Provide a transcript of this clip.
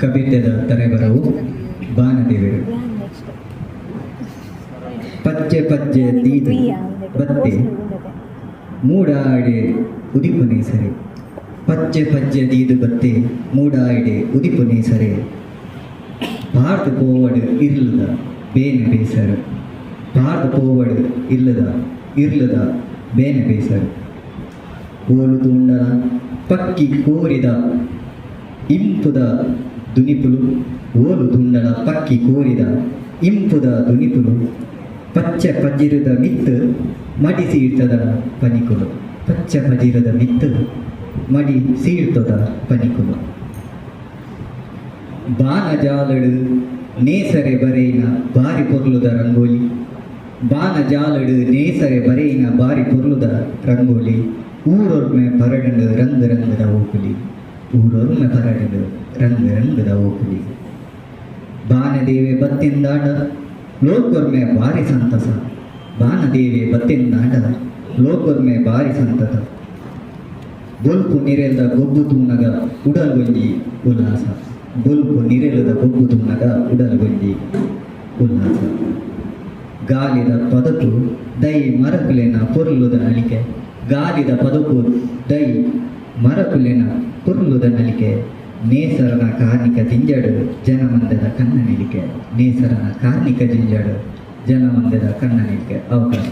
ಕವಿತೆದ ತರೆಬರವು ಬಾನದಿವೆ. ಪಜ್ಜೆ ಪದ್ಯ ದೀದು ಬತ್ತೆ. ಮೂಡಾಡೆ ಉದಿಪುನೆ ಸರೆ ಪಜ್ಜೆ ಪಜ್ಜೆ ದೀದು ಬತ್ತೆ. ಮೂಡಾಡೆ ಉದಿಪುನೆ ಸರೆ ಭಾರತ ಪೋವಡು ಇರ್ಲದ ಬೇನೆ ಬೇಸರು. ಭಾರತ ಪೋವಡು ಇಲ್ಲದ ಇರ್ಲದ ಬೇನೆ ಬೇಸರು. ಕೋಲು ತುಂಡಲ ಪಕ್ಕಿ ಕೋರಿದ ಇಂಪುದ ದುನಿಪುಲು ಓಲು ತುಂಡಲ ಪಕ್ಕಿ ಕೋರಿದ ಇಂಪುದ ದುನಿಪುಲು ಪಚ್ಚ ಪಜಿರದ ಮಿತ್ತು ಮಡಿ ಸೀಳ್ತದ ಪನಿಕುಲು. ಪಚ್ಚ ಪಜಿರದ ಮಿತ್ತು ಮಡಿ ಸೀಳ್ತದ ಪನಿಕುಲು. ಬಾನಜಾಲಡು ನೇಸರೆ ಬರೆಯಿನ ಬಾರಿ ಪೊರ್ಲುದ ರಂಗೋಲಿ. ಬಾನಜಾಲಡು ನೇಸರೆ ಬರೆಯಿನ ಬಾರಿ ಪೊರ್ಲುದ ರಂಗೋಲಿ. ಊರೊರ್ಮೆ ಪರಡಂಡು ರಂಗ ರಂಗದ ಓಕುಲಿ ಊರೊರ್ಮೆ ಮೆಪರಾಡಿದರು ರಂಗ ರಂಗದ ಓಕುಲಿ ಬಾನದೇವೆ ಬತ್ತಿಂದಾಡ ಲೋಕೊರ್ಮೆ ಬಾರಿ ಸಂತಸ. ಬಾನದೇವೆ ಬತ್ತಿಂದಾಡ ಲೋಕೊರ್ಮೆ ಬಾರಿ ಸಂತಸ. ಬೊಲ್ಪು ನಿರೆಲ್ದ ಗೊಬ್ಬು ತೂನಗ ಉಡಲ್ಗೊಂಜಿ ಉಲ್ಲಾಸ. ಬೊಲ್ಪು ನಿರೆಲದ ಗೊಬ್ಬು ತೂನಗ ಉಡಲ್ಗೊಂಜಿ ಉಲ್ಲಾಸ. ಗಾಲಿದ ಪದಕು ದೈ ಮರಕುಲೆನ ಪೊರ್ಲುದ ನಳಿಕೆ ಗಾಲಿದ ಪದಕು ದೈ ಮರಕುಲೆನ ಪೊರ್ಲುದ ನಲಿಕೆ, ನೇಸರನ ಕಾರ್ಣಿಕ ಜಿಂಜಡು, ಜನಮಂದದ ಕನ್ನ ನಿಲಿಕೆ. ನೇಸರನ ಕಾರ್ಣಿಕ ಜಿಂಜಡು, ಜನಮಂದದ ಕನ್ನ ನಿಲಿಕೆ. ಅವಕಾಶ